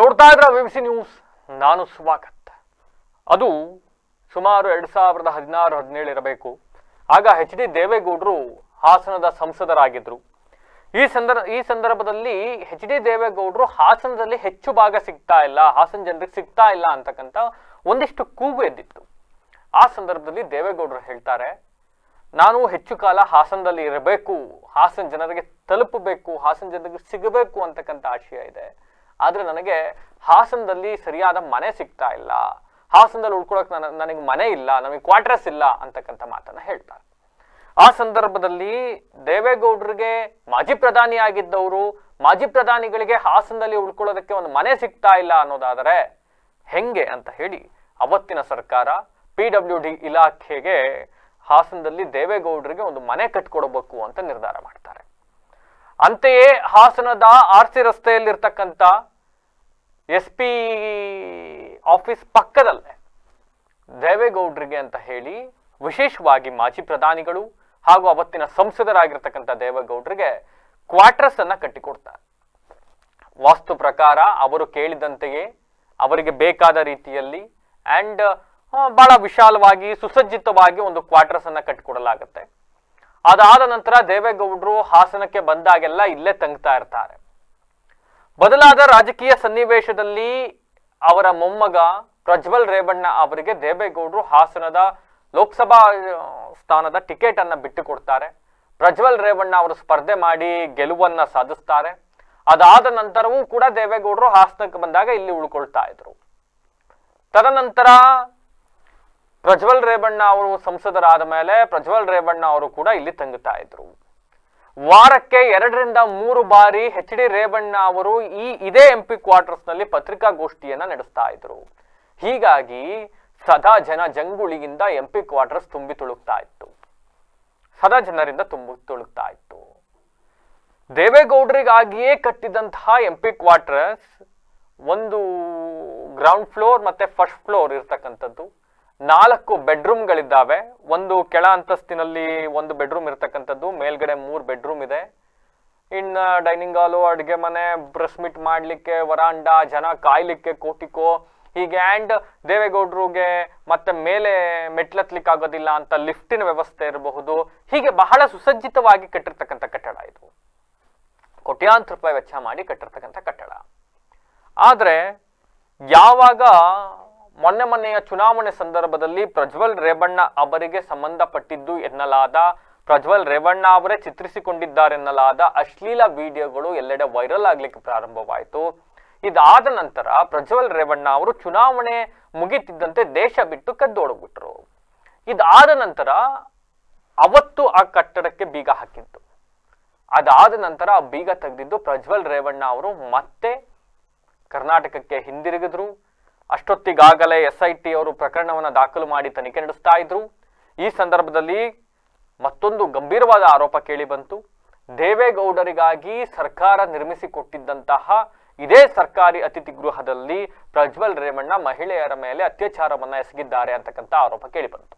ನೋಡ್ತಾ ಇದ್ರ C news? ನಾನು ಸ್ವಾಗತ್ ಅದು ಸುಮಾರು ಎರಡ್ ಸಾವಿರದ ಹದಿನಾರು, ಹದಿನೇಳು ಇರಬೇಕು. ಆಗ ಹೆಚ್ ಡಿ ದೇವೇಗೌಡರು ಹಾಸನದ ಸಂಸದರಾಗಿದ್ರು. ಈ ಸಂದರ್ಭ ಈ ಸಂದರ್ಭದಲ್ಲಿ ಹೆಚ್ ಡಿ ದೇವೇಗೌಡರು ಹಾಸನದಲ್ಲಿ ಹೆಚ್ಚು ಭಾಗ ಸಿಗ್ತಾ ಇಲ್ಲ, ಹಾಸನ ಜನರಿಗೆ ಸಿಗ್ತಾ ಇಲ್ಲ ಅಂತಕ್ಕಂಥ ಒಂದಿಷ್ಟು ಕೂಗು ಎದ್ದಿತ್ತು. ಆ ಸಂದರ್ಭದಲ್ಲಿ ದೇವೇಗೌಡರು ಹೇಳ್ತಾರೆ, ನಾನು ಹೆಚ್ಚು ಕಾಲ ಹಾಸನದಲ್ಲಿ ಇರಬೇಕು, ಹಾಸನ ಜನರಿಗೆ ತಲುಪಬೇಕು, ಹಾಸನ ಜನರಿಗೆ ಸಿಗಬೇಕು ಅಂತಕ್ಕಂಥ ಆಶಯ ಇದೆ. ಆದ್ರೆ ನನಗೆ ಹಾಸನದಲ್ಲಿ ಸರಿಯಾದ ಮನೆ ಸಿಗ್ತಾ ಇಲ್ಲ. ಹಾಸನದಲ್ಲಿ ಉಳ್ಕೊಳಕ್ ನನ್ನ ನನಗೆ ಮನೆ ಇಲ್ಲ, ನಮಗೆ ಕ್ವಾರ್ಟರ್ಸ್ ಇಲ್ಲ ಅಂತಕ್ಕಂಥ ಮಾತನ್ನ ಹೇಳ್ತಾರೆ. ಆ ಸಂದರ್ಭದಲ್ಲಿ ದೇವೇಗೌಡರಿಗೆ ಮಾಜಿ ಪ್ರಧಾನಿ ಆಗಿದ್ದವರು ಮಾಜಿ ಪ್ರಧಾನಿಗಳಿಗೆ ಹಾಸನದಲ್ಲಿ ಉಳ್ಕೊಳ್ಳೋದಕ್ಕೆ ಒಂದು ಮನೆ ಸಿಗ್ತಾ ಇಲ್ಲ ಅನ್ನೋದಾದರೆ ಹೆಂಗೆ ಅಂತ ಹೇಳಿ ಅವತ್ತಿನ ಸರ್ಕಾರ ಪಿ ಡಬ್ಲ್ಯೂ ಡಿ ಇಲಾಖೆಗೆ ಹಾಸನದಲ್ಲಿ ದೇವೇಗೌಡರಿಗೆ ಒಂದು ಮನೆ ಕಟ್ಕೊಡ್ಬೇಕು ಅಂತ ನಿರ್ಧಾರ ಮಾಡ್ತಾರೆ. ಅಂತೆಯೇ ಹಾಸನದ ಆರ್ ಸಿ ರಸ್ತೆಯಲ್ಲಿರ್ತಕ್ಕಂಥ ಎಸ್ ಪಿ ಆಫೀಸ್ ಪಕ್ಕದಲ್ಲೇ ದೇವೇಗೌಡರಿಗೆ ಅಂತ ಹೇಳಿ ವಿಶೇಷವಾಗಿ ಮಾಜಿ ಪ್ರಧಾನಿಗಳು ಹಾಗೂ ಅವತ್ತಿನ ಸಂಸದರಾಗಿರ್ತಕ್ಕಂಥ ದೇವೇಗೌಡರಿಗೆ ಕ್ವಾರ್ಟರ್ಸ್ ಅನ್ನ ಕಟ್ಟಿಕೊಡ್ತಾರೆ. ವಾಸ್ತು ಪ್ರಕಾರ ಅವರು ಕೇಳಿದಂತೆಯೇ ಅವರಿಗೆ ಬೇಕಾದ ರೀತಿಯಲ್ಲಿ ಅಂಡ್ ಬಹಳ ವಿಶಾಲವಾಗಿ ಸುಸಜ್ಜಿತವಾಗಿ ಒಂದು ಕ್ವಾರ್ಟರ್ಸ್ ಅನ್ನ ಕಟ್ಟಿಕೊಡಲಾಗುತ್ತೆ. ಅದಾದ ನಂತರ ದೇವೇಗೌಡರು ಹಾಸನಕ್ಕೆ ಬಂದಾಗೆಲ್ಲ ಇಲ್ಲೇ ತಂಗ್ತಾ ಇರ್ತಾರೆ. ಬದಲಾದ ರಾಜಕೀಯ ಸನ್ನಿವೇಶದಲ್ಲಿ ಅವರ ಮೊಮ್ಮಗ ಪ್ರಜ್ವಲ್ ರೇವಣ್ಣ ಅವರಿಗೆ ದೇವೇಗೌಡರು ಹಾಸನದ ಲೋಕಸಭಾ ಸ್ಥಾನದ ಟಿಕೆಟ್ ಅನ್ನ ಬಿಟ್ಟು ಕೊಡ್ತಾರೆ ಪ್ರಜ್ವಲ್ ರೇವಣ್ಣ ಅವರು ಸ್ಪರ್ಧೆ ಮಾಡಿ ಗೆಲುವನ್ನ ಸಾಧಿಸ್ತಾರೆ. ಅದಾದ ನಂತರವೂ ಕೂಡ ದೇವೇಗೌಡರು ಹಾಸನಕ್ಕೆ ಬಂದಾಗ ಇಲ್ಲಿ ಉಳ್ಕೊಳ್ತಾ ಇದ್ರು. ತದನಂತರ ಪ್ರಜ್ವಲ್ ರೇವಣ್ಣ ಅವರು ಸಂಸದರಾದ ಮೇಲೆ ಪ್ರಜ್ವಲ್ ರೇವಣ್ಣ ಅವರು ಕೂಡ ಇಲ್ಲಿ ತಂಗುತ್ತಾ ಇದ್ರು. ವಾರಕ್ಕೆ ಎರಡರಿಂದ ಮೂರು ಬಾರಿ ಎಚ್ ಡಿ ರೇವಣ್ಣ ಅವರು ಈ ಇದೇ ಎಂ ಪಿ ಕ್ವಾರ್ಟರ್ಸ್ನಲ್ಲಿ ಪತ್ರಿಕಾಗೋಷ್ಠಿಯನ್ನ ನಡೆಸ್ತಾ ಇದ್ರು. ಹೀಗಾಗಿ ಸದಾ ಜನ ಜಂಗುಳಿಯಿಂದ ಎಂ ಪಿ ಕ್ವಾರ್ಟರ್ಸ್ ತುಂಬಿ ತುಳುಕ್ತಾ ಇತ್ತು. ಸದಾ ಜನರಿಂದ ತುಂಬಿ ತುಳುಕ್ತಾ ಇತ್ತು. ದೇವೇಗೌಡರಿಗಾಗಿಯೇ ಕಟ್ಟಿದಂತಹ ಎಂ ಪಿ ಕ್ವಾರ್ಟರ್ಸ್ ಒಂದು ಗ್ರೌಂಡ್ ಫ್ಲೋರ್ ಮತ್ತೆ ಫಸ್ಟ್ ಫ್ಲೋರ್ ಇರ್ತಕ್ಕಂಥದ್ದು. ನಾಲ್ಕು ಬೆಡ್ರೂಮ್ಗಳಿದ್ದಾವೆ. ಒಂದು ಕೆಳ ಅಂತಸ್ತಿನಲ್ಲಿ ಒಂದು ಬೆಡ್ರೂಮ್ ಇರತಕ್ಕಂಥದ್ದು. ಮೇಲ್ಗಡೆ ಮೂರು ಬೆಡ್ರೂಮ್ ಇದೆ. ಇನ್ನ ಡೈನಿಂಗ್ ಹಾಲು, ಅಡುಗೆ ಮನೆ ಮೀಟ್ ಮಾಡ್ಲಿಕ್ಕೆ, ವರಾಂಡ, ಜನ ಕಾಯ್ಲಿಕ್ಕೆ, ಕೋಟಿಕೋ. ಹೀಗೆ ಆ್ಯಂಡ್ ದೇವೇಗೌಡರಿಗೆ ಮತ್ತೆ ಮೇಲೆ ಮೆಟ್ಲತ್ಲಿಕ್ಕೆ ಆಗೋದಿಲ್ಲ ಅಂತ ಲಿಫ್ಟಿನ ವ್ಯವಸ್ಥೆ ಇರಬಹುದು. ಹೀಗೆ ಬಹಳ ಸುಸಜ್ಜಿತವಾಗಿ ಕಟ್ಟಿರ್ತಕ್ಕಂಥ ಕಟ್ಟಡ ಇದು. ಕೋಟ್ಯಾಂತರ ರೂಪಾಯಿ ವೆಚ್ಚ ಮಾಡಿ ಕಟ್ಟಿರ್ತಕ್ಕಂಥ ಕಟ್ಟಡ. ಆದರೆ ಯಾವಾಗ ಮೊನ್ನೆ ಮೊನ್ನೆಯ ಚುನಾವಣೆ ಸಂದರ್ಭದಲ್ಲಿ ಪ್ರಜ್ವಲ್ ರೇವಣ್ಣ ಅವರಿಗೆ ಸಂಬಂಧಪಟ್ಟಿದ್ದು ಎನ್ನಲಾದ, ಪ್ರಜ್ವಲ್ ರೇವಣ್ಣ ಅವರೇ ಚಿತ್ರಿಸಿಕೊಂಡಿದ್ದಾರೆನ್ನಲಾದ ಅಶ್ಲೀಲ ವಿಡಿಯೋಗಳು ಎಲ್ಲೆಡೆ ವೈರಲ್ ಆಗ್ಲಿಕ್ಕೆ ಪ್ರಾರಂಭವಾಯಿತು. ಇದಾದ ನಂತರ ಪ್ರಜ್ವಲ್ ರೇವಣ್ಣ ಅವರು ಚುನಾವಣೆ ಮುಗಿತಿದ್ದಂತೆ ದೇಶ ಬಿಟ್ಟು ಕದ್ದೋಡ್ಬಿಟ್ರು ಇದಾದ ನಂತರ ಅವತ್ತು ಆ ಕಟ್ಟಡಕ್ಕೆ ಬೀಗ ಹಾಕಿದ್ದು. ಅದಾದ ನಂತರ ಆ ಬೀಗ ತೆಗೆದಿದ್ದು ಪ್ರಜ್ವಲ್ ರೇವಣ್ಣ ಅವರು ಮತ್ತೆ ಕರ್ನಾಟಕಕ್ಕೆ ಹಿಂದಿರುಗಿದ್ರು. ಅಷ್ಟೊತ್ತಿಗಾಗಲೇ ಎಸ್ ಐ ಟಿ ಅವರು ಪ್ರಕರಣವನ್ನು ದಾಖಲು ಮಾಡಿ ತನಿಖೆ ನಡೆಸ್ತಾ ಇದ್ರು. ಈ ಸಂದರ್ಭದಲ್ಲಿ ಮತ್ತೊಂದು ಗಂಭೀರವಾದ ಆರೋಪ ಕೇಳಿಬಂತು ದೇವೇಗೌಡರಿಗಾಗಿ ಸರ್ಕಾರ ನಿರ್ಮಿಸಿಕೊಟ್ಟಿದ್ದಂತಹ ಇದೇ ಸರ್ಕಾರಿ ಅತಿಥಿ ಗೃಹದಲ್ಲಿ ಪ್ರಜ್ವಲ್ ರೇವಣ್ಣ ಮಹಿಳೆಯರ ಮೇಲೆ ಅತ್ಯಾಚಾರವನ್ನ ಎಸಗಿದ್ದಾರೆ ಅಂತಕ್ಕಂಥ ಆರೋಪ ಕೇಳಿಬಂತು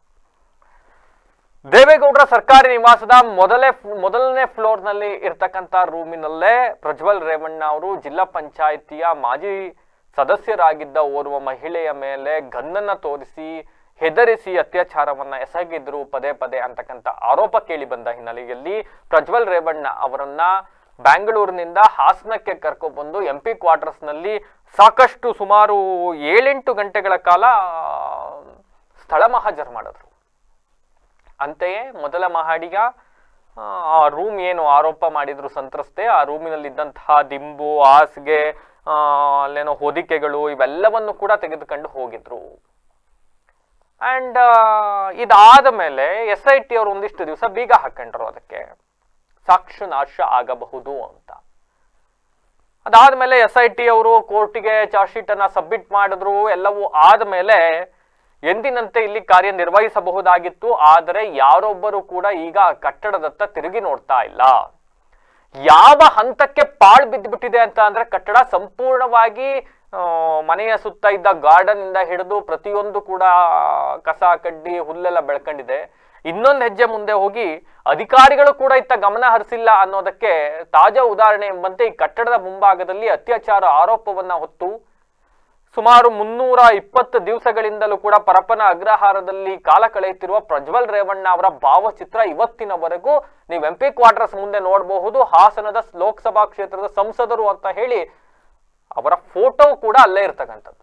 ದೇವೇಗೌಡರ ಸರ್ಕಾರಿ ನಿವಾಸದ ಮೊದಲೇ ಮೊದಲನೇ ಫ್ಲೋರ್ನಲ್ಲಿ ಇರ್ತಕ್ಕಂಥ ರೂಮಿನಲ್ಲೇ ಪ್ರಜ್ವಲ್ ರೇವಣ್ಣ ಅವರು ಜಿಲ್ಲಾ ಪಂಚಾಯಿತಿಯ ಮಾಜಿ ಸದಸ್ಯರಾಗಿದ್ದ ಓರ್ವ ಮಹಿಳೆಯ ಮೇಲೆ ಗನ್ನನ್ನ ತೋರಿಸಿ ಹೆದರಿಸಿ ಅತ್ಯಾಚಾರವನ್ನ ಎಸಗಿದ್ರು ಪದೇ ಪದೇ ಅಂತಕ್ಕಂಥ ಆರೋಪ ಕೇಳಿ ಬಂದ ಹಿನ್ನೆಲೆಯಲ್ಲಿ ಪ್ರಜ್ವಲ್ ರೇವಣ್ಣ ಅವರನ್ನ ಬ್ಯಾಂಗಳೂರಿನಿಂದ ಹಾಸನಕ್ಕೆ ಕರ್ಕೊಬಂದು ಎಂ ಪಿ ಕ್ವಾರ್ಟರ್ಸ್ನಲ್ಲಿ ಸಾಕಷ್ಟು ಸುಮಾರು ಏಳೆಂಟು ಗಂಟೆಗಳ ಕಾಲ ಸ್ಥಳ ಮಹಾಜರ್ ಮಾಡಿದ್ರು. ಅಂತೆಯೇ ಮೊದಲ ಮಹಡಿಯ ಆ, ರೂಮ್ ಏನು ಆರೋಪ ಮಾಡಿದ್ರು ಸಂತ್ರಸ್ತೆ ಆ ರೂಮಿನಲ್ಲಿದ್ದಂತಹ ದಿಂಬು ಹಾಸಿಗೆ ಅಲ್ಲೇನೋ ಹೊದಿಕೆಗಳು ಇವೆಲ್ಲವನ್ನು ಕೂಡ ತೆಗೆದುಕೊಂಡು ಹೋಗಿದ್ರು. ಅಂಡ್ ಇದಾದ ಮೇಲೆ ಎಸ್ ಐ ಟಿ ಅವರು ಒಂದಿಷ್ಟು ದಿವಸ ಬೀಗ ಹಾಕೊಂಡ್ರು ಅದಕ್ಕೆ. ಸಾಕ್ಷಿ ನಾಶ ಆಗಬಹುದು ಅಂತ. ಅದಾದ್ಮೇಲೆ ಎಸ್ ಐ ಟಿ ಅವರು ಕೋರ್ಟಿಗೆ ಚಾರ್ಜ್ ಶೀಟ್ ಅನ್ನ ಸಬ್ಮಿಟ್ ಮಾಡಿದ್ರು, ಎಲ್ಲವೂ ಆದ್ಮೇಲೆ ಎಂದಿನಂತೆ ಇಲ್ಲಿ ಕಾರ್ಯನಿರ್ವಹಿಸಬಹುದಾಗಿತ್ತು ಆದರೆ ಯಾರೊಬ್ಬರು ಕೂಡ ಈಗ ಕಟ್ಟಡದತ್ತ ತಿರುಗಿ ನೋಡ್ತಾ ಇಲ್ಲ. ಯಾವ ಹಂತಕ್ಕೆ ಪಾಳ್ ಬಿದ್ದುಬಿಟ್ಟಿದೆ ಅಂತ ಅಂದ್ರೆ ಕಟ್ಟಡ ಸಂಪೂರ್ಣವಾಗಿ ಮನೆಯ ಸುತ್ತ ಇದ್ದ ಗಾರ್ಡನ್ ಇಂದ ಹಿಡಿದು ಪ್ರತಿಯೊಂದು ಕೂಡ ಕಸ, ಕಡ್ಡಿ, ಹುಲ್ಲೆಲ್ಲ ಬೆಳ್ಕೊಂಡಿದೆ. ಇನ್ನೊಂದು ಹೆಜ್ಜೆ ಮುಂದೆ ಹೋಗಿ ಅಧಿಕಾರಿಗಳು ಕೂಡ ಇತ್ತ ಗಮನ ಹರಿಸಿಲ್ಲ ಅನ್ನೋದಕ್ಕೆ ತಾಜಾ ಉದಾಹರಣೆ ಎಂಬಂತೆ ಈ ಕಟ್ಟಡದ ಮುಂಭಾಗದಲ್ಲಿ ಅತ್ಯಾಚಾರ ಆರೋಪವನ್ನ ಹೊತ್ತು ಸುಮಾರು ಮುನ್ನೂರ ಇಪ್ಪತ್ತು ದಿವಸಗಳಿಂದಲೂ ಕೂಡ ಪರಪ್ಪನ ಅಗ್ರಹಾರದಲ್ಲಿ ಕಾಲ ಕಳೆಯುತ್ತಿರುವ ಪ್ರಜ್ವಲ್ ರೇವಣ್ಣ ಅವರ ಭಾವಚಿತ್ರ ಇವತ್ತಿನವರೆಗೂ ನೀವು ಎಂ ಪಿ ಕ್ವಾರ್ಟರ್ಸ್ ಮುಂದೆ ನೋಡಬಹುದು. ಹಾಸನದ ಲೋಕಸಭಾ ಕ್ಷೇತ್ರದ ಸಂಸದರು ಅಂತ ಹೇಳಿ ಅವರ ಫೋಟೋ ಕೂಡ ಅಲ್ಲೇ ಇರ್ತಕ್ಕಂಥದ್ದು.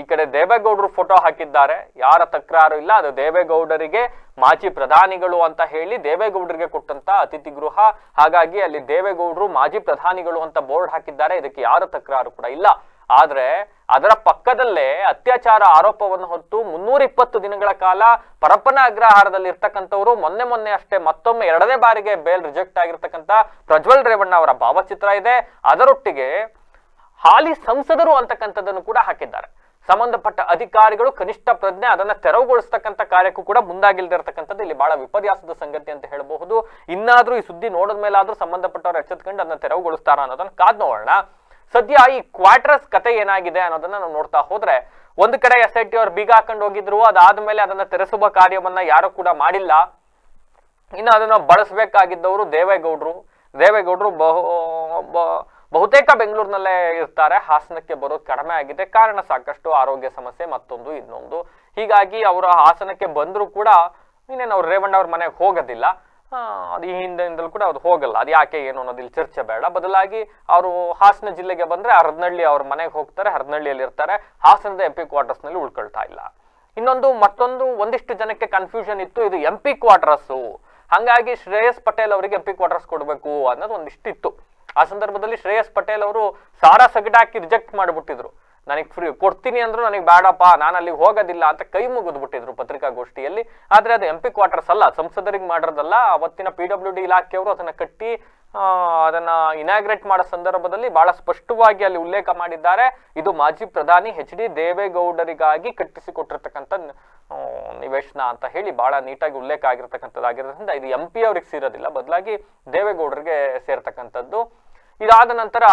ಈ ಕಡೆ ದೇವೇಗೌಡರು ಫೋಟೋ ಹಾಕಿದ್ದಾರೆ. ಯಾರ ತಕರಾರು ಇಲ್ಲ. ಅದು ದೇವೇಗೌಡರಿಗೆ ಮಾಜಿ ಪ್ರಧಾನಿಗಳು ಅಂತ ಹೇಳಿ ದೇವೇಗೌಡರಿಗೆ ಕೊಟ್ಟಂತ ಅತಿಥಿ ಗೃಹ ಹಾಗಾಗಿ ಅಲ್ಲಿ ದೇವೇಗೌಡರು ಮಾಜಿ ಪ್ರಧಾನಿಗಳು ಅಂತ ಬೋರ್ಡ್ ಹಾಕಿದ್ದಾರೆ. ಇದಕ್ಕೆ ಯಾರ ತಕರಾರು ಕೂಡ ಇಲ್ಲ. ಆದ್ರೆ ಅದರ ಪಕ್ಕದಲ್ಲೇ ಅತ್ಯಾಚಾರ ಆರೋಪವನ್ನು ಹೊತ್ತು ಮುನ್ನೂರ ಇಪ್ಪತ್ತು ದಿನಗಳ ಕಾಲ ಪರಪ್ಪನ ಅಗ್ರಹಾರದಲ್ಲಿ ಇರ್ತಕ್ಕಂಥವ್ರು ಮೊನ್ನೆ ಮೊನ್ನೆ ಅಷ್ಟೇ ಮತ್ತೊಮ್ಮೆ ಎರಡನೇ ಬಾರಿಗೆ ಬೇಲ್ ರಿಜೆಕ್ಟ್ ಆಗಿರ್ತಕ್ಕಂಥ ಪ್ರಜ್ವಲ್ ರೇವಣ್ಣ ಅವರ ಭಾವಚಿತ್ರ ಇದೆ. ಅದರೊಟ್ಟಿಗೆ ಹಾಲಿ ಸಂಸದರು ಅಂತಕ್ಕಂಥದ್ದನ್ನು ಕೂಡ ಹಾಕಿದ್ದಾರೆ. ಸಂಬಂಧಪಟ್ಟ ಅಧಿಕಾರಿಗಳು, ಕನಿಷ್ಠ ಪ್ರಜ್ಞೆ, ಅದನ್ನ ತೆರವುಗೊಳಿಸ್ತಕ್ಕಂಥ ಕಾರ್ಯಕ್ಕೂ ಕೂಡ ಮುಂದಾಗಿಲ್ದೇ ಇರತಕ್ಕಂಥದ್ದು ಇಲ್ಲಿ ಬಹಳ ವಿಪರ್ಯಾಸದ ಸಂಗತಿ ಅಂತ ಹೇಳಬಹುದು. ಇನ್ನಾದ್ರೂ ಈ ಸುದ್ದಿ ನೋಡಿದ ಮೇಲಾದ್ರೂ ಸಂಬಂಧಪಟ್ಟವರು ಎಚ್ಚೆತ್ಕೊಂಡು ಅದನ್ನ ತೆರವುಗೊಳಿಸ್ತಾರ ಅನ್ನೋದನ್ನ ಕಾದ್ ನೋಡೋಣ. ಸದ್ಯ ಈ ಕ್ವಾರ್ಟರ್ಸ್ ಕತೆ ಏನಾಗಿದೆ ಅನ್ನೋದನ್ನ ನಾವು ನೋಡ್ತಾ ಹೋದ್ರೆ, ಒಂದು ಕಡೆ ಎಸ್ ಐ ಟಿ ಅವ್ರು ಬೀಗ ಹಾಕೊಂಡು ಹೋಗಿದ್ರು, ಅದಾದ್ಮೇಲೆ ಅದನ್ನ ತೆರೆಸುವ ಕಾರ್ಯವನ್ನ ಯಾರು ಕೂಡ ಮಾಡಿಲ್ಲ. ಇನ್ನು ಅದನ್ನ ಬಳಸಬೇಕಾಗಿದ್ದವರು ದೇವೇಗೌಡರು. ದೇವೇಗೌಡರು ಬಹು ಬಹುತೇಕ ಬೆಂಗಳೂರಿನಲ್ಲೇ ಇರ್ತಾರೆ. ಹಾಸನಕ್ಕೆ ಬರೋದು ಕಡಿಮೆ ಆಗಿದೆ. ಕಾರಣ ಸಾಕಷ್ಟು, ಆರೋಗ್ಯ ಸಮಸ್ಯೆ ಮತ್ತೊಂದು, ಇನ್ನೊಂದು. ಹೀಗಾಗಿ ಅವರು ಹಾಸನಕ್ಕೆ ಬಂದರೂ ಕೂಡ ಇನ್ನೇನು ಅವ್ರು ರೇವಣ್ಣ ಅವ್ರ ಮನೆಗೆ ಹೋಗೋದಿಲ್ಲ. ಅದು ಈ ಹಿಂದಿನಿಂದಲೂ ಕೂಡ ಅದು ಹೋಗಲ್ಲ. ಅದು ಯಾಕೆ ಏನು ಅನ್ನೋದಿಲ್ಲ ಚರ್ಚೆ ಬೇಡ. ಬದಲಾಗಿ ಅವರು ಹಾಸನ ಜಿಲ್ಲೆಗೆ ಬಂದರೆ ಹರದನಹಳ್ಳಿ ಅವ್ರ ಮನೆಗೆ ಹೋಗ್ತಾರೆ ಹರದನಹಳ್ಳಿಯಲ್ಲಿ ಇರ್ತಾರೆ. ಹಾಸನದ ಎಂ ಪಿ ಕ್ವಾರ್ಟರ್ಸ್ನಲ್ಲಿ ಉಳ್ಕೊಳ್ತಾ ಇಲ್ಲ. ಇನ್ನೊಂದು ಮತ್ತೊಂದು ಒಂದಿಷ್ಟು ಜನಕ್ಕೆ ಕನ್ಫ್ಯೂಷನ್ ಇತ್ತು, ಇದು ಎಂ ಪಿ ಕ್ವಾರ್ಟರ್ಸು ಹಾಗಾಗಿ ಶ್ರೇಯಸ್ ಪಟೇಲ್ ಅವರಿಗೆ ಎಂ ಪಿ ಕ್ವಾರ್ಟರ್ಸ್ ಕೊಡಬೇಕು ಅನ್ನೋದು ಒಂದಿಷ್ಟು ಇತ್ತು ಆ ಸಂದರ್ಭದಲ್ಲಿ ಶ್ರೇಯಸ್ ಪಟೇಲ್ ಅವರು ಸಾರಾ ಸಗಡಾಕಿ ರಿಜೆಕ್ಟ್ ಮಾಡಿಬಿಟ್ಟಿದ್ರು. ನನಗೆ ಫ್ರೀ ಕೊಡ್ತೀನಿ ಅಂದ್ರು ನನಗೆ ಬೇಡಪ್ಪ, ನಾನು ಅಲ್ಲಿಗೆ ಹೋಗೋದಿಲ್ಲ ಅಂತ ಕೈ ಮುಗಿದ್ಬಿಟ್ಟಿದ್ರು ಪತ್ರಿಕಾಗೋಷ್ಠಿಯಲ್ಲಿ. ಆದ್ರೆ ಅದು ಎಂ ಪಿ ಕ್ವಾರ್ಟರ್ಸ್ ಅಲ್ಲ, ಸಂಸದರಿಗೆ ಮಾಡಿರೋದಲ್ಲ, ಅವತ್ತಿನ ಪಿ ಡಬ್ಲ್ಯೂ ಡಿ ಇಲಾಖೆಯವರು ಅದನ್ನ ಕಟ್ಟಿ ಅದನ್ನ ಇನಾಗ್ರೇಟ್ ಮಾಡೋ ಸಂದರ್ಭದಲ್ಲಿ ಬಹಳ ಸ್ಪಷ್ಟವಾಗಿ ಅಲ್ಲಿ ಉಲ್ಲೇಖ ಮಾಡಿದ್ದಾರೆ. ಇದು ಮಾಜಿ ಪ್ರಧಾನಿ ಎಚ್ ಡಿ ದೇವೇಗೌಡರಿಗಾಗಿ ಕಟ್ಟಿಸಿಕೊಟ್ಟಿರ್ತಕ್ಕಂಥ ನಿವೇಶನ ಅಂತ ಹೇಳಿ ಬಹಳ ನೀಟಾಗಿ ಉಲ್ಲೇಖ ಆಗಿರ್ತಕ್ಕಂಥದ್ದಾಗಿರೋದ್ರಿಂದ ಇದು ಎಂ ಪಿ ಅವ್ರಿಗೆ ಸೇರೋದಿಲ್ಲ. ಬದಲಾಗಿ ದೇವೇಗೌಡರಿಗೆ ಸೇರ್ತಕ್ಕಂಥದ್ದು. ಇದಾದ ನಂತರ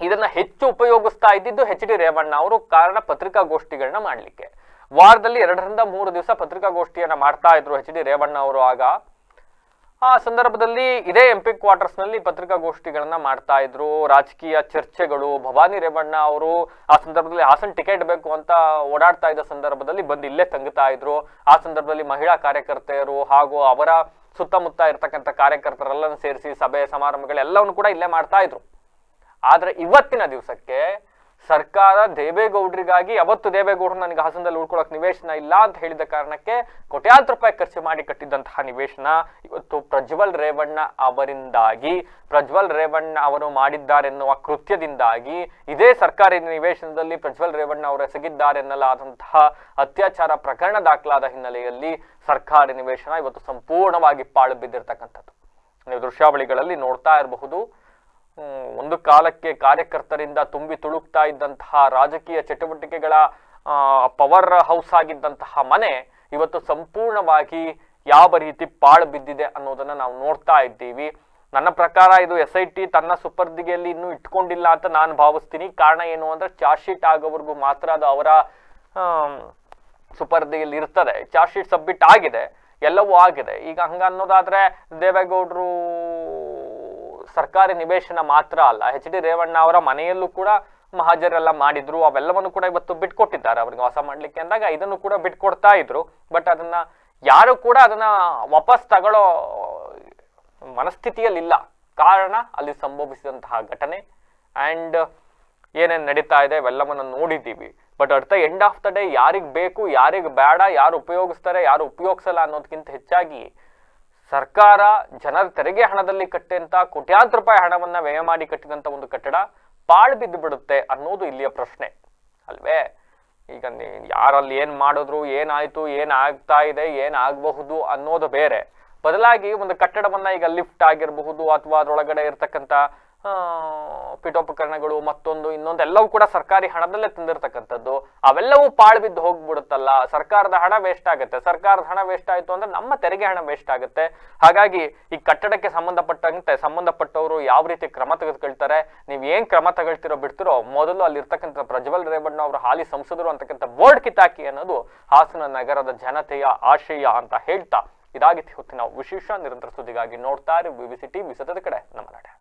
ಇದನ್ನ ಹೆಚ್ಚು ಉಪಯೋಗಿಸ್ತಾ ಇದ್ದಿದ್ದು ಹೆಚ್ ಡಿ ರೇವಣ್ಣ ಅವರು ಕಾರಣ ಪತ್ರಿಕಾಗೋಷ್ಠಿಗಳನ್ನ ಮಾಡಲಿಕ್ಕೆ. ವಾರದಲ್ಲಿ ಎರಡರಿಂದ ಮೂರು ದಿವಸ ಪತ್ರಿಕಾಗೋಷ್ಠಿಯನ್ನ ಮಾಡ್ತಾ ಇದ್ರು ಎಚ್ ಡಿ ರೇವಣ್ಣ ಅವರು ಆಗ. ಆ ಸಂದರ್ಭದಲ್ಲಿ ಇದೇ ಎಂ ಪಿ ಕ್ವಾರ್ಟರ್ಸ್ನಲ್ಲಿ ಪತ್ರಿಕಾಗೋಷ್ಠಿಗಳನ್ನ ಮಾಡ್ತಾ ಇದ್ರು. ರಾಜಕೀಯ ಚರ್ಚೆಗಳು, ಭವಾನಿ ರೇವಣ್ಣ ಅವರು ಆ ಸಂದರ್ಭದಲ್ಲಿ ಹಾಸನ್ ಟಿಕೆಟ್ ಬೇಕು ಅಂತ ಓಡಾಡ್ತಾ ಇದ್ದ ಸಂದರ್ಭದಲ್ಲಿ ಬಂದು ಇಲ್ಲೇ ತಂಗುತ್ತಾ ಇದ್ರು. ಆ ಸಂದರ್ಭದಲ್ಲಿ ಮಹಿಳಾ ಕಾರ್ಯಕರ್ತೆಯರು ಹಾಗೂ ಅವರ ಸುತ್ತಮುತ್ತ ಇರ್ತಕ್ಕಂಥ ಕಾರ್ಯಕರ್ತರೆಲ್ಲನ್ನು ಸೇರಿಸಿ ಸಭೆ ಸಮಾರಂಭಗಳೆಲ್ಲವನ್ನು ಕೂಡ ಇಲ್ಲೇ ಮಾಡ್ತಾ ಇದ್ರು. ಆದ್ರೆ ಇವತ್ತಿನ ದಿವಸಕ್ಕೆ ಸರ್ಕಾರ ದೇವೇಗೌಡರಿಗಾಗಿ, ಅವತ್ತು ದೇವೇಗೌಡರು ನನಗೆ ಹಾಸನದಲ್ಲಿ ಉಳ್ಕೊಳಕ್ ನಿವೇಶನ ಇಲ್ಲ ಅಂತ ಹೇಳಿದ ಕಾರಣಕ್ಕೆ ಕೋಟ್ಯಾಂತರ ರೂಪಾಯಿ ಖರ್ಚು ಮಾಡಿ ಕಟ್ಟಿದ್ದಂತಹ ನಿವೇಶನ ಇವತ್ತು ಪ್ರಜ್ವಲ್ ರೇವಣ್ಣ ಅವರಿಂದಾಗಿ, ಪ್ರಜ್ವಲ್ ರೇವಣ್ಣ ಅವರು ಮಾಡಿದ್ದಾರೆನ್ನುವ ಕೃತ್ಯದಿಂದಾಗಿ ಇದೇ ಸರ್ಕಾರಿ ನಿವೇಶನದಲ್ಲಿ ಪ್ರಜ್ವಲ್ ರೇವಣ್ಣ ಅವರು ಎಸಗಿದ್ದಾರೆನ್ನಲಾದಂತಹ ಅತ್ಯಾಚಾರ ಪ್ರಕರಣ ದಾಖಲಾದ ಹಿನ್ನೆಲೆಯಲ್ಲಿ ಸರ್ಕಾರಿ ನಿವೇಶನ ಇವತ್ತು ಸಂಪೂರ್ಣವಾಗಿ ಪಾಳು ಬಿದ್ದಿರ್ತಕ್ಕಂಥದ್ದು. ನೀವು ದೃಶ್ಯಾವಳಿಗಳಲ್ಲಿ ನೋಡ್ತಾ ಇರಬಹುದು. ಒಂದು ಕಾಲಕ್ಕೆ ಕಾರ್ಯಕರ್ತರಿಂದ ತುಂಬಿ ತುಳುಕ್ತಾ ಇದ್ದಂತಹ ರಾಜಕೀಯ ಚಟುವಟಿಕೆಗಳ ಪವರ್ ಹೌಸ್ ಆಗಿದ್ದಂತಹ ಮನೆ ಇವತ್ತು ಸಂಪೂರ್ಣವಾಗಿ ಯಾವ ರೀತಿ ಪಾಳು ಬಿದ್ದಿದೆ ಅನ್ನೋದನ್ನ ನಾವು ನೋಡ್ತಾ ಇದ್ದೀವಿ. ನನ್ನ ಪ್ರಕಾರ ಇದು ಎಸ್ ಐ ಟಿ ತನ್ನ ಸುಪರ್ದಿಗೆಯಲ್ಲಿ ಇನ್ನೂ ಇಟ್ಕೊಂಡಿಲ್ಲ ಅಂತ ನಾನು ಭಾವಿಸ್ತೀನಿ. ಕಾರಣ ಏನು ಅಂದ್ರೆ ಚಾರ್ಜ್ ಶೀಟ್ ಆಗೋವರೆಗೂ ಮಾತ್ರ ಅದು ಅವರ ಸುಪರ್ದಿಯಲ್ಲಿ ಇರ್ತದೆ. ಚಾರ್ಜ್ ಶೀಟ್ ಸಬ್ಮಿಟ್ ಆಗಿದೆ. ಎಲ್ಲವೂ ಆಗಿದೆ. ಈಗ ಹಂಗ ಅನ್ನೋದಾದ್ರೆ ದೇವೇಗೌಡರು ಸರ್ಕಾರಿ ನಿವೇಶನ ಮಾತ್ರ ಅಲ್ಲ. ಎಚ್ ಡಿ ರೇವಣ್ಣ ಅವರ ಮನೆಯಲ್ಲೂ ಕೂಡ ಮಹಾಜರೆಲ್ಲ ಮಾಡಿದ್ರು. ಅವೆಲ್ಲವನ್ನು ಕೂಡ ಇವತ್ತು ಬಿಟ್ಕೊಟ್ಟಿದ್ದಾರೆ. ಅವ್ರಿಗೆ ವಾಸ ಮಾಡ್ಲಿಕ್ಕೆ ಅಂದಾಗ ಇದನ್ನು ಕೂಡ ಬಿಟ್ಕೊಡ್ತಾ ಇದ್ರು. ಬಟ್ ಅದನ್ನ ಯಾರು ಕೂಡ ಅದನ್ನ ವಾಪಸ್ ತಗೊಳ್ಳೋ ಮನಸ್ಥಿತಿಯಲ್ಲಿಲ್ಲ. ಕಾರಣ ಅಲ್ಲಿ ಸಂಭವಿಸಿದಂತಹ ಘಟನೆ ಅಂಡ್ ಏನೇನು ನಡೀತಾ ಇದೆ ಇವೆಲ್ಲವನ್ನು ನೋಡಿದ್ದೀವಿ. But at the end of the day ಯಾರಿಗೆ ಬೇಕು, ಯಾರಿಗೆ ಬೇಡ, ಯಾರು ಉಪಯೋಗಿಸ್ತಾರೆ, ಯಾರು ಉಪಯೋಗಿಸಲ್ಲ ಅನ್ನೋದಕ್ಕಿಂತ ಹೆಚ್ಚಾಗಿ ಸರ್ಕಾರ ಜನರ ತೆರಿಗೆ ಹಣದಲ್ಲಿ ಕಟ್ಟಿದಂತ ಕೋಟ್ಯಾಂತರ ರೂಪಾಯಿ ಹಣವನ್ನ ವ್ಯಯ ಮಾಡಿ ಕಟ್ಟಿದಂತ ಒಂದು ಕಟ್ಟಡ ಪಾಳು ಬಿದ್ದು ಬಿಡುತ್ತೆ ಅನ್ನೋದು ಇಲ್ಲಿಯ ಪ್ರಶ್ನೆ. ಅಲ್ವೇ? ಈಗ ಯಾರಲ್ಲಿ ಏನ್ ಮಾಡಿದ್ರು, ಏನಾಯ್ತು, ಏನ್ ಆಗ್ತಾ ಇದೆ, ಏನ್ ಆಗಬಹುದು ಅನ್ನೋದು ಬೇರೆ. ಬದಲಾಗಿ ಒಂದು ಕಟ್ಟಡವನ್ನ ಈಗ ಲಿಫ್ಟ್ ಆಗಿರಬಹುದು ಅಥವಾ ಅದರೊಳಗಡೆ ಇರ್ತಕ್ಕಂಥ ಪೀಠೋಪಕರಣಗಳು ಮತ್ತೊಂದು, ಇನ್ನೊಂದು ಎಲ್ಲವೂ ಕೂಡ ಸರ್ಕಾರಿ ಹಣದಲ್ಲೇ ತಂದಿರತಕ್ಕಂಥದ್ದು. ಅವೆಲ್ಲವೂ ಪಾಳು ಬಿದ್ದು ಹೋಗ್ಬಿಡುತ್ತಲ್ಲ. ಸರ್ಕಾರದ ಹಣ ವೇಸ್ಟ್ ಆಗುತ್ತೆ. ಸರ್ಕಾರದ ಹಣ ವೇಸ್ಟ್ ಆಯ್ತು ಅಂದ್ರೆ ನಮ್ಮ ತೆರಿಗೆ ಹಣ ವೇಸ್ಟ್ ಆಗುತ್ತೆ. ಹಾಗಾಗಿ ಈ ಕಟ್ಟಡಕ್ಕೆ ಸಂಬಂಧಪಟ್ಟಂತೆ ಸಂಬಂಧಪಟ್ಟವರು ಯಾವ ರೀತಿ ಕ್ರಮ ತೆಗೆದುಕೊಳ್ತಾರೆ, ನೀವು ಏನ್ ಕ್ರಮ ತಗೊಳ್ತಿರೋ ಬಿಡ್ತಿರೋ, ಮೊದಲು ಅಲ್ಲಿರ್ತಕ್ಕಂಥ ಪ್ರಜ್ವಲ್ ರೇವಣ್ಣ ಅವರು ಹಾಲಿ ಸಂಸದರು ಅಂತಕ್ಕಂಥ ಬೋರ್ಡ್ ಕಿತಾಕಿ ಅನ್ನೋದು ಹಾಸನ ನಗರದ ಜನತೆಯ ಆಶಯ ಅಂತ ಹೇಳ್ತಾ ಇದಾಗಿತ್ತು. ಹೊತ್ತಿನ ವಿಶೇಷ ನಿರಂತರ ಸುದ್ದಿಗಾಗಿ ನೋಡ್ತಾ ಇರಿ. ಸಿ ಟಿವಿ ಸತದ ಕಡೆ. ನಮ್ಮ ನಡೆ.